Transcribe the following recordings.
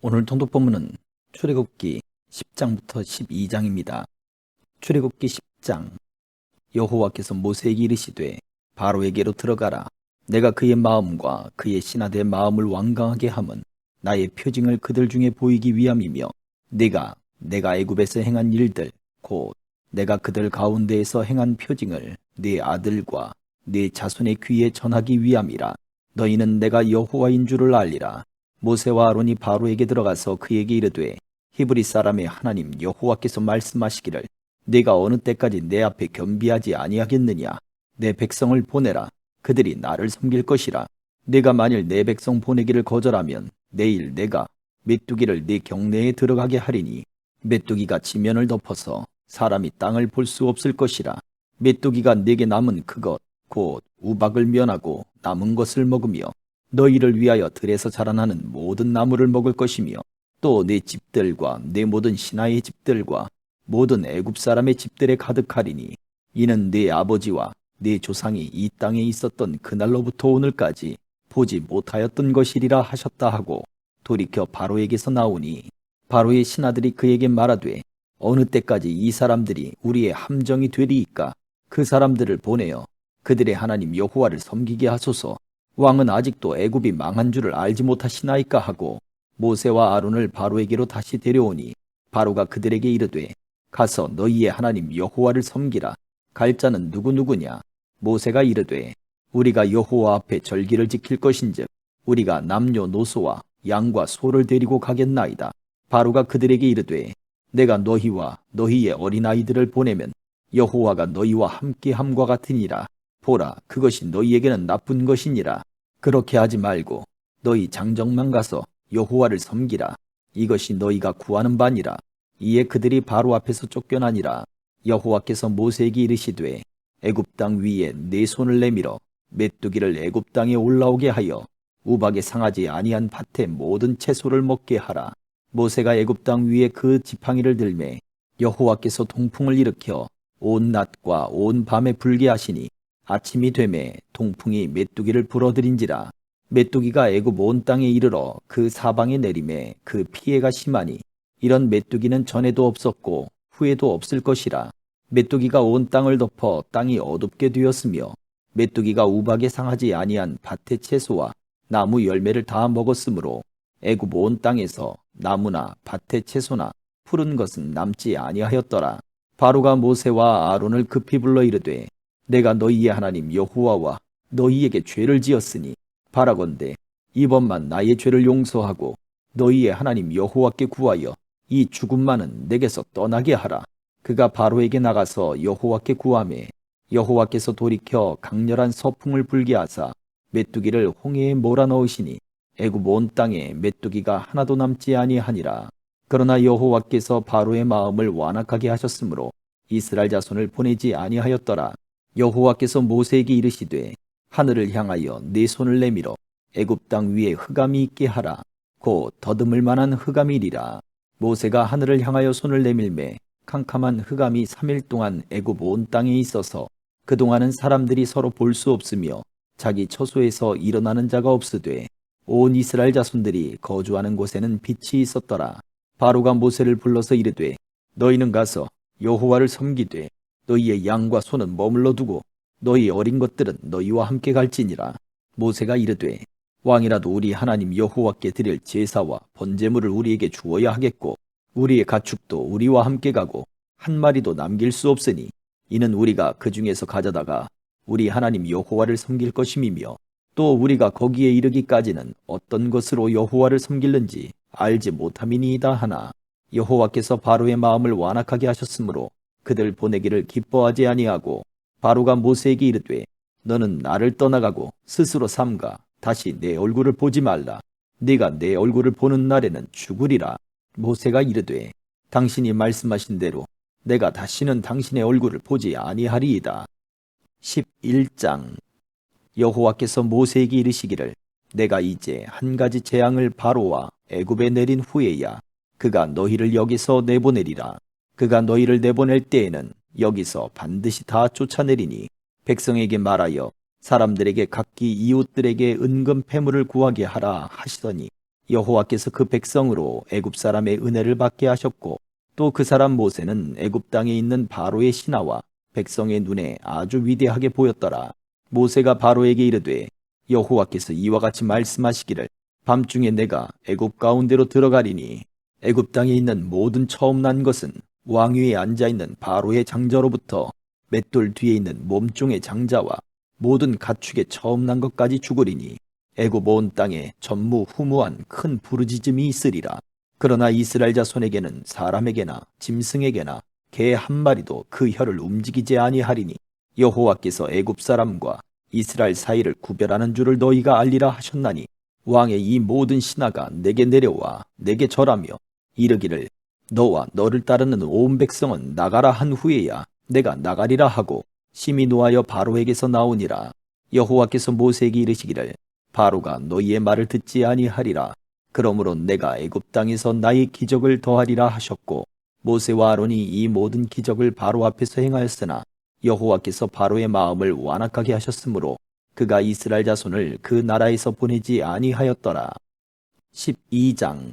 오늘 통독 본문은 출애굽기 10장부터 12장입니다. 출애굽기 10장. 여호와께서 모세에게 이르시되 바로에게로 들어가라. 내가 그의 마음과 그의 신하들의 마음을 완강하게 함은 나의 표징을 그들 중에 보이기 위함이며 네가 내가 애굽에서 행한 일들 곧 내가 그들 가운데에서 행한 표징을 네 아들과 네 자손의 귀에 전하기 위함이라. 너희는 내가 여호와인 줄을 알리라 모세와 아론이 바로에게 들어가서 그에게 이르되 히브리 사람의 하나님 여호와께서 말씀하시기를 네가 어느 때까지 내 앞에 겸비하지 아니하겠느냐? 내 백성을 보내라. 그들이 나를 섬길 것이라. 네가 만일 내 백성 보내기를 거절하면 내일 내가 메뚜기를 네 경내에 들어가게 하리니 메뚜기가 지면을 덮어서 사람이 땅을 볼 수 없을 것이라. 메뚜기가 네게 남은 그것 곧 우박을 면하고 남은 것을 먹으며 너희를 위하여 들에서 자라나는 모든 나무를 먹을 것이며 또네 집들과 내 모든 신하의 집들과 모든 애굽 사람의 집들에 가득하리니 이는 네 아버지와 네 조상이 이 땅에 있었던 그날로부터 오늘까지 보지 못하였던 것이리라 하셨다 하고 돌이켜 바로에게서 나오니 바로의 신하들이 그에게 말하되 어느 때까지 이 사람들이 우리의 함정이 되리이까? 그 사람들을 보내어 그들의 하나님 여호와를 섬기게 하소서 왕은 아직도 애굽이 망한 줄을 알지 못하시나이까 하고 모세와 아론을 바로에게로 다시 데려오니 바로가 그들에게 이르되 가서 너희의 하나님 여호와를 섬기라. 갈 자는 누구누구냐? 모세가 이르되 우리가 여호와 앞에 절기를 지킬 것인즉 우리가 남녀 노소와 양과 소를 데리고 가겠나이다. 바로가 그들에게 이르되 내가 너희와 너희의 어린아이들을 보내면 여호와가 너희와 함께함과 같으니라 보라 그것이 너희에게는 나쁜 것이니라. 그렇게 하지 말고 너희 장정만 가서 여호와를 섬기라. 이것이 너희가 구하는 바니라. 이에 그들이 바로 앞에서 쫓겨나니라. 여호와께서 모세에게 이르시되 애굽 땅 위에 네 손을 내밀어 메뚜기를 애굽 땅에 올라오게 하여 우박에 상하지 아니한 밭의 모든 채소를 먹게 하라. 모세가 애굽 땅 위에 그 지팡이를 들매 여호와께서 동풍을 일으켜 온 낮과 온 밤에 불게 하시니 아침이 되매 동풍이 메뚜기를 불어들인지라 메뚜기가 애굽 온 땅에 이르러 그 사방에 내림에 그 피해가 심하니 이런 메뚜기는 전에도 없었고 후에도 없을 것이라. 메뚜기가 온 땅을 덮어 땅이 어둡게 되었으며 메뚜기가 우박에 상하지 아니한 밭의 채소와 나무 열매를 다 먹었으므로 애굽 온 땅에서 나무나 밭의 채소나 푸른 것은 남지 아니하였더라. 바로가 모세와 아론을 급히 불러 이르되 내가 너희의 하나님 여호와와 너희에게 죄를 지었으니 바라건대 이번만 나의 죄를 용서하고 너희의 하나님 여호와께 구하여 이 죽음만은 내게서 떠나게 하라. 그가 바로에게 나가서 여호와께 구하매 여호와께서 돌이켜 강렬한 서풍을 불게 하사 메뚜기를 홍해에 몰아넣으시니 애굽 온 땅에 메뚜기가 하나도 남지 아니하니라. 그러나 여호와께서 바로의 마음을 완악하게 하셨으므로 이스라엘 자손을 보내지 아니하였더라. 여호와께서 모세에게 이르시되 하늘을 향하여 네 손을 내밀어 애굽 땅 위에 흑암이 있게 하라. 곧 더듬을 만한 흑암이리라. 모세가 하늘을 향하여 손을 내밀매 캄캄한 흑암이 3일 동안 애굽 온 땅에 있어서 그동안은 사람들이 서로 볼 수 없으며 자기 처소에서 일어나는 자가 없으되 온 이스라엘 자손들이 거주하는 곳에는 빛이 있었더라. 바로가 모세를 불러서 이르되 너희는 가서 여호와를 섬기되 너희의 양과 소는 머물러 두고 너희 어린 것들은 너희와 함께 갈지니라. 모세가 이르되 왕이라도 우리 하나님 여호와께 드릴 제사와 번제물을 우리에게 주어야 하겠고 우리의 가축도 우리와 함께 가고 한 마리도 남길 수 없으니 이는 우리가 그 중에서 가져다가 우리 하나님 여호와를 섬길 것임이며 또 우리가 거기에 이르기까지는 어떤 것으로 여호와를 섬길는지 알지 못함이니이다 하나 여호와께서 바로의 마음을 완악하게 하셨으므로 그들 보내기를 기뻐하지 아니하고 바로가 모세에게 이르되 너는 나를 떠나가고 스스로 삼가. 다시 내 얼굴을 보지 말라. 네가 내 얼굴을 보는 날에는 죽으리라. 모세가 이르되 당신이 말씀하신 대로 내가 다시는 당신의 얼굴을 보지 아니하리이다. 11장 여호와께서 모세에게 이르시기를 내가 이제 한 가지 재앙을 바로와 애굽에 내린 후에야 그가 너희를 여기서 내보내리라 그가 너희를 내보낼 때에는 여기서 반드시 다 쫓아내리니 백성에게 말하여 사람들에게 각기 이웃들에게 은금 패물을 구하게 하라 하시더니 여호와께서 그 백성으로 애굽 사람의 은혜를 받게 하셨고 또 그 사람 모세는 애굽 땅에 있는 바로의 신하와 백성의 눈에 아주 위대하게 보였더라. 모세가 바로에게 이르되 여호와께서 이와 같이 말씀하시기를 밤중에 내가 애굽 가운데로 들어가리니 애굽 땅에 있는 모든 처음 난 것은 왕 위에 앉아 있는 바로의 장자로부터 맷돌 뒤에 있는 몸종의 장자와 모든 가축의 처음 난 것까지 죽으리니 애굽 온 땅에 전무후무한 큰 부르짖음이 있으리라. 그러나 이스라엘 자손에게는 사람에게나 짐승에게나 개 한 마리도 그 혀를 움직이지 아니하리니 여호와께서 애굽 사람과 이스라엘 사이를 구별하는 줄을 너희가 알리라 하셨나니 왕의 이 모든 신하가 내게 내려와 내게 절하며 이르기를 너와 너를 따르는 온 백성은 나가라 한 후에야 내가 나가리라 하고 심히 노하여 바로에게서 나오니라. 여호와께서 모세에게 이르시기를 바로가 너희의 말을 듣지 아니하리라. 그러므로 내가 애굽 땅에서 나의 기적을 더하리라 하셨고 모세와 아론이 이 모든 기적을 바로 앞에서 행하였으나 여호와께서 바로의 마음을 완악하게 하셨으므로 그가 이스라엘 자손을 그 나라에서 보내지 아니하였더라. 12장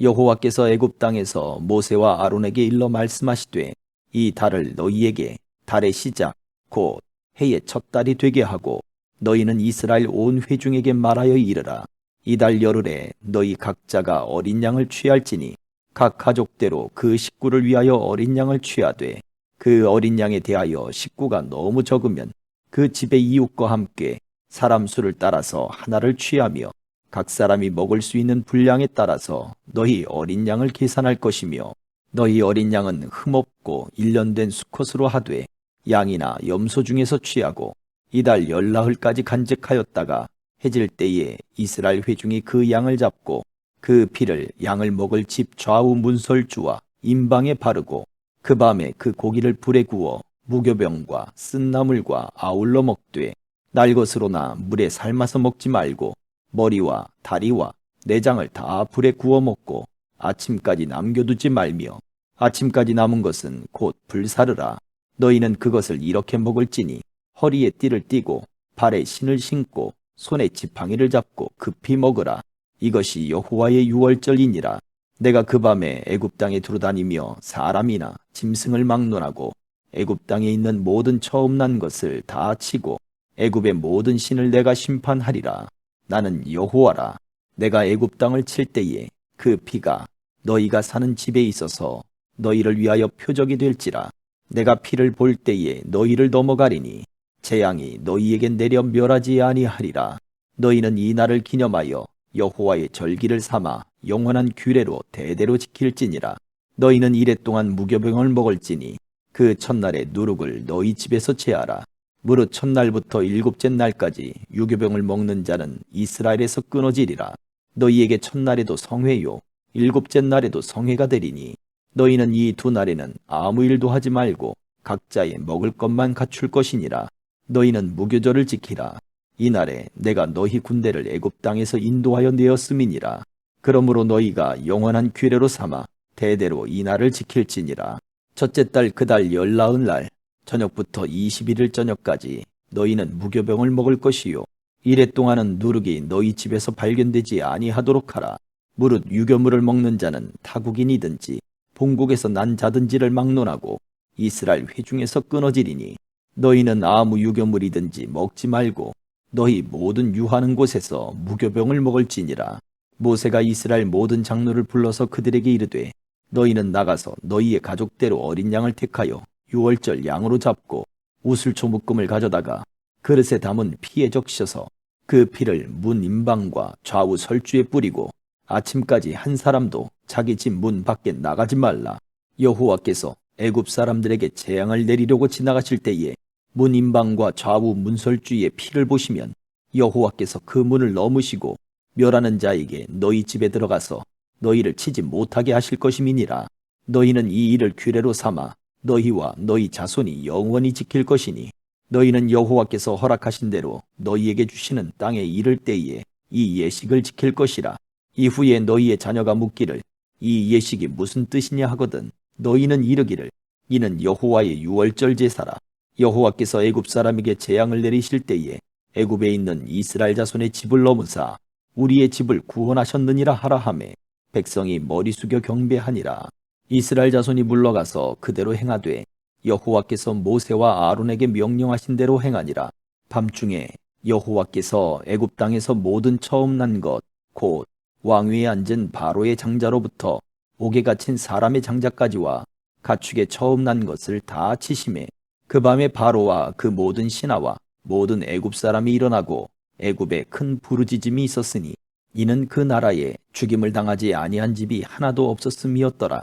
여호와께서 애굽 땅에서 모세와 아론에게 일러 말씀하시되 이 달을 너희에게 달의 시작 곧 해의 첫 달이 되게 하고 너희는 이스라엘 온 회중에게 말하여 이르라. 이달 열흘에 너희 각자가 어린 양을 취할지니 각 가족대로 그 식구를 위하여 어린 양을 취하되 그 어린 양에 대하여 식구가 너무 적으면 그 집의 이웃과 함께 사람 수를 따라서 하나를 취하며 각 사람이 먹을 수 있는 분량에 따라서 너희 어린 양을 계산할 것이며 너희 어린 양은 흠없고 일련된 수컷으로 하되 양이나 염소 중에서 취하고 이달 열나흘까지 간직하였다가 해질 때에 이스라엘 회중이 그 양을 잡고 그 피를 양을 먹을 집 좌우 문설주와 임방에 바르고 그 밤에 그 고기를 불에 구워 무교병과 쓴나물과 아울러 먹되 날것으로나 물에 삶아서 먹지 말고 머리와 다리와 내장을 다 불에 구워 먹고 아침까지 남겨두지 말며 아침까지 남은 것은 곧 불사르라. 너희는 그것을 이렇게 먹을지니 허리에 띠를 띠고 발에 신을 신고 손에 지팡이를 잡고 급히 먹으라. 이것이 여호와의 유월절이니라. 내가 그 밤에 애굽 땅에 두루다니며 사람이나 짐승을 막론하고 애굽 땅에 있는 모든 처음 난 것을 다 치고 애굽의 모든 신을 내가 심판하리라 나는 여호와라. 내가 애굽 땅을 칠 때에 그 피가 너희가 사는 집에 있어서 너희를 위하여 표적이 될지라. 내가 피를 볼 때에 너희를 넘어가리니 재앙이 너희에게 내려 멸하지 아니하리라. 너희는 이 날을 기념하여 여호와의 절기를 삼아 영원한 규례로 대대로 지킬지니라. 너희는 이래 동안 무교병을 먹을지니 그 첫날의 누룩을 너희 집에서 제하라 무릇 첫날부터 일곱째 날까지 유교병을 먹는 자는 이스라엘에서 끊어지리라 너희에게 첫날에도 성회요 일곱째 날에도 성회가 되리니 너희는 이 두 날에는 아무 일도 하지 말고 각자의 먹을 것만 갖출 것이니라 너희는 무교절을 지키라 이날에 내가 너희 군대를 애굽 땅에서 인도하여 내었음이니라. 그러므로 너희가 영원한 규례로 삼아 대대로 이 날을 지킬지니라. 첫째 달 그 달 열나흔 날 저녁부터 21일 저녁까지 너희는 무교병을 먹을 것이요. 이래 동안은 누룩이 너희 집에서 발견되지 아니하도록 하라. 무릇 유교물을 먹는 자는 타국인이든지 본국에서 난 자든지를 막론하고 이스라엘 회중에서 끊어지리니 너희는 아무 유교물이든지 먹지 말고 너희 모든 유하는 곳에서 무교병을 먹을지니라. 모세가 이스라엘 모든 장로를 불러서 그들에게 이르되 너희는 나가서 너희의 가족대로 어린 양을 택하여 유월절 양으로 잡고 우슬초 묶음을 가져다가 그릇에 담은 피에 적셔서 그 피를 문 임방과 좌우 설주에 뿌리고 아침까지 한 사람도 자기 집 문 밖에 나가지 말라. 여호와께서 애굽 사람들에게 재앙을 내리려고 지나가실 때에 문 임방과 좌우 문설주의 피를 보시면 여호와께서 그 문을 넘으시고 멸하는 자에게 너희 집에 들어가서 너희를 치지 못하게 하실 것임이니라. 너희는 이 일을 규례로 삼아 너희와 너희 자손이 영원히 지킬 것이니 너희는 여호와께서 허락하신 대로 너희에게 주시는 땅에 이를 때에 이 예식을 지킬 것이라. 이후에 너희의 자녀가 묻기를 이 예식이 무슨 뜻이냐 하거든 너희는 이르기를 이는 여호와의 유월절 제사라. 여호와께서 애굽 사람에게 재앙을 내리실 때에 애굽에 있는 이스라엘 자손의 집을 넘으사 우리의 집을 구원하셨느니라 하라 하매 백성이 머리 숙여 경배하니라 이스라엘 자손이 물러가서 그대로 행하되 여호와께서 모세와 아론에게 명령하신 대로 행하니라 밤중에 여호와께서 애굽 땅에서 모든 처음 난 것 곧 왕위에 앉은 바로의 장자로부터 옥에 갇힌 사람의 장자까지와 가축의 처음 난 것을 다 치심해 그 밤에 바로와 그 모든 신하와 모든 애굽 사람이 일어나고 애굽에 큰 부르짖음이 있었으니 이는 그 나라에 죽임을 당하지 아니한 집이 하나도 없었음이었더라.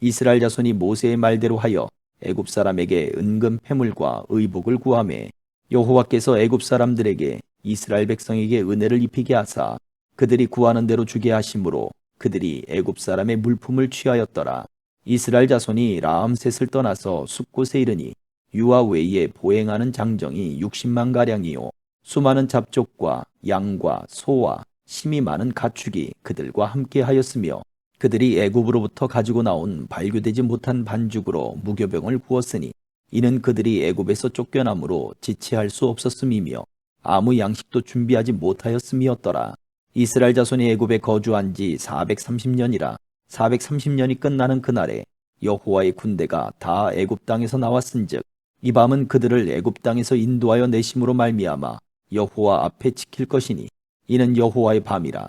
이스라엘 자손이 모세의 말대로 하여 애굽 사람에게 은금 패물과 의복을 구하매 여호와께서 애굽 사람들에게 이스라엘 백성에게 은혜를 입히게 하사 그들이 구하는 대로 주게 하심으로 그들이 애굽 사람의 물품을 취하였더라. 이스라엘 자손이 라암셋을 떠나서 숲곳에 이르니 유아 외에 보행하는 장정이 60만 가량이요 수많은 잡족과 양과 소와 심이 많은 가축이 그들과 함께 하였으며 그들이 애굽으로부터 가지고 나온 발교되지 못한 반죽으로 무교병을 구웠으니 이는 그들이 애굽에서 쫓겨남으로 지체할 수 없었음이며 아무 양식도 준비하지 못하였음이었더라. 이스라엘 자손이 애굽에 거주한 지 430년이라 430년이 끝나는 그날에 여호와의 군대가 다 애굽 땅에서 나왔은즉 이 밤은 그들을 애굽 땅에서 인도하여 내심으로 말미암아 여호와 앞에 지킬 것이니 이는 여호와의 밤이라